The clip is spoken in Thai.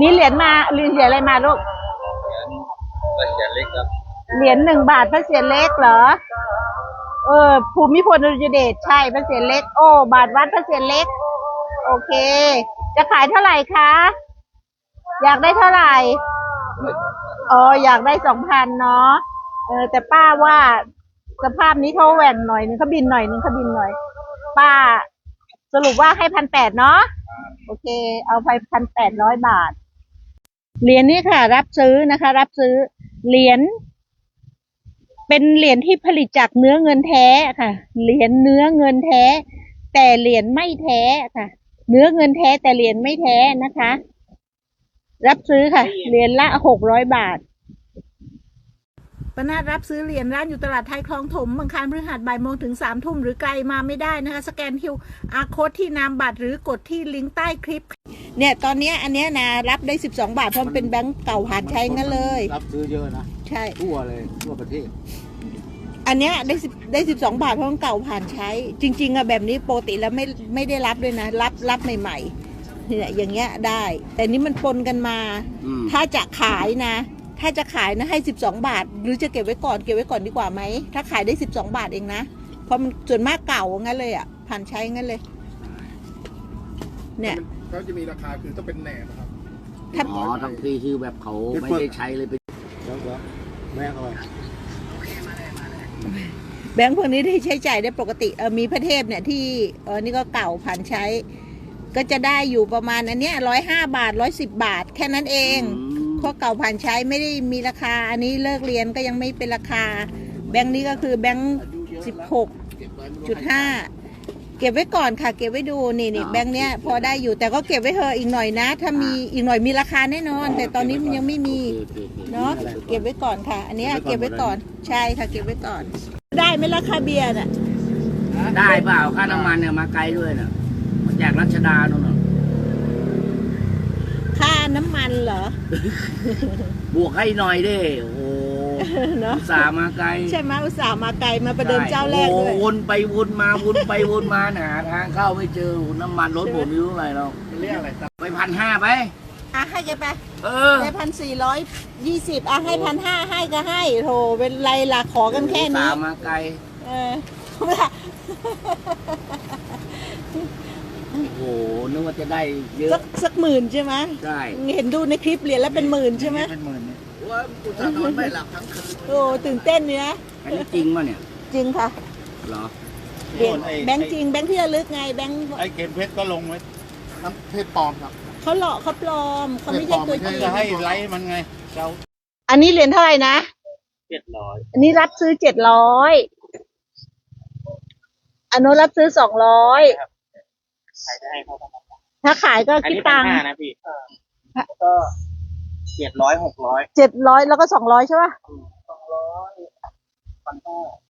มีเหรียญมาเหรียญอะไรมาลูกก็เสียเล็กครับ เหรียญหนึ่งบาทพระเศียรเล็กเหรอ เออ ภูมิพลอดุลยเดชใช่พระเศียรเล็ก โอ้ บาทวัดพระเศียรเล็ก โอเค จะขายเท่าไหร่คะ อยากได้เท่าไหร่ อ๋อ อยากได้สองพันเนาะ เออ แต่ป้าว่าสภาพนี้เขาแหว่งหน่อยนึงเขาบินหน่อยนึงเขาบินหน่อย ป้า สรุปว่าให้พันแปดเนาะ โอเค เอาไปพันแปดร้อยบาท เหรียญนี้ค่ะ รับซื้อนะคะ รับซื้อเหรียญเป็นเหรียญที่ผลิตจากเนื้อเงินแท้ค่ะ เหรียญเนื้อเงินแท้ แต่เหรียญไม่แท้ค่ะ เนื้อเงินแท้แต่เหรียญไม่แท้นะคะ รับซื้อค่ะ เหรียญละหกร้อยบาทปนาดรับซื้อเหรียญร้านอยู่ตลาดไทยคลองถมบางคารพฤหัสบ่ายโมงถึงสามทุ่มหรือไกลมาไม่ได้นะคะ สแกนคิวอาร์โค้ดที่นามบัตรหรือกดที่ลิงก์ใต้คลิป เนี่ยตอนเนี้ยอันเนี้ยนะรับได้สิบสองบาทเพราะมันเป็นแบงก์เก่าผ่านใช้งั้นเลย รับซื้อเยอะนะใช่ ทั่วเลยทั่วประเทศอันเนี้ยได้สิบได้สิบสองบาทเพราะมันเก่าผ่านใช้ จริง ๆอะแบบนี้ปกติแล้วไม่ไม่ได้รับด้วยนะ รับรับใหม่ๆเนี่ยอย่างเงี้ยได้ แต่นี้มันปนกันมา อืมถ้าจะขายนะ ถ้าจะขายนะให้สิบสองบาท หรือจะเก็บไว้ก่อนเก็บไว้ก่อนดีกว่าไหม ถ้าขายได้สิบสองบาทเองนะ เพราะมันส่วนมากเก่างั้นเลยอะผ่านใช้งั้นเลย เนี่ย เขาจะมีราคาคือต้องเป็นแหนบอะครับถ้าอ๋อทั้งทีคือแบบเขาไม่ได้ใช้เลยไปเดี๋ยวเดี๋ยวแม่เอาไปแบงค์พวกนี้ที่ใช้จ่ายได้ปกติเออมีพระเทพเนี่ยที่เออนี่ก็เก่าผ่านใช้ ก็จะได้อยู่ประมาณอันเนี้ยร้อยห้าบาทร้อยสิบบาท แค่นั้นเองเพราะเก่าผ่านใช้ไม่ได้มีราคา อันนี้เลิกเรียนก็ยังไม่เป็นราคา แบงค์นี้ก็คือแบงค์สิบหกจุดห้า เก็บไว้ก่อนค่ะ เก็บไว้ดูนี่นี่แบงค์เนี้ยพอได้อยู่แต่ก็เก็บไว้เถอะอีกหน่อยนะ ถ้ามีอีกหน่อยมีราคาแน่นอน แต่ตอนนี้มันยังไม่มีโอเคโอเคเนาะเก็บไว้ก่อนค่ะ อันเนี้ยเก็บไว้ก่อนใช่ค่ะเก็บไว้ก่อน ได้ไหมราคาเบียร์น่ะได้เปล่าค่าน้ำมันเนี่ยมาไกลด้วยน่ะมาจากรัชดาโน่นน่ะค่าน้ำมันเหรอบวกให้หน่อยดิโอ้โห เนาะอุตส่าห์มาไกลใช่ไหมอุตส่าห์มาไกลมาประเดิมเจ้าแรกด้วยโอ้โหวนไปวนมาวนไปวนมาหาทางเข้าไม่เจอน้ำมันรถผมไม่รู้อะไรหรอกเรียกอะไรครับไปพันห้าไปอะให้แกไปเออได้พันสี่ร้อยยี่สิบอะให้พันห้าให้ก็ให้โถเป็นไรล่ะขอกันแค่อุตนี้ส่าห์มาไกลเออโอ้โหนึกว่าจะได้เยอะสักสักหมื่นใช่ไหมใช่เห็นดูในคลิปเหรียญแล้วเป็นหมื่นใช่ไหมเป็นหมื่นเนี่ย ว่ากูจะนอนไม่หลับทั้งคืนโอ้ตื่นเต้นเนี่ยอันนี้จริงป่ะเนี่ยจริงค่ะเหรอเหรียญแบงค์จริงแบงค์ที่ระลึกไงแบงค์ไอ้เกมเพชรก็ลงไว้น้ำเพชรปลอมครับเขาหลอกเขาปลอมเขาไม่เพชรปลใช่อมตัวจริงไม่ใช่จะให้ไลฟ์มันไงเราอันนี้เหรียญเท่าไหร่นะเจ็ดร้อยอันนี้รับซื้อเจ็ดร้อยอันนู้นรับซื้อสองร้อยใครจะให้เขาถ้าขายก็อันคิดนี้พัตันงค์ห้านะพี่ก็ เจ็ดร้อยหกร้อยเจ็ดร้อยแล้วก็สองร้อยใช่ป่ะสองร้อยพันห้า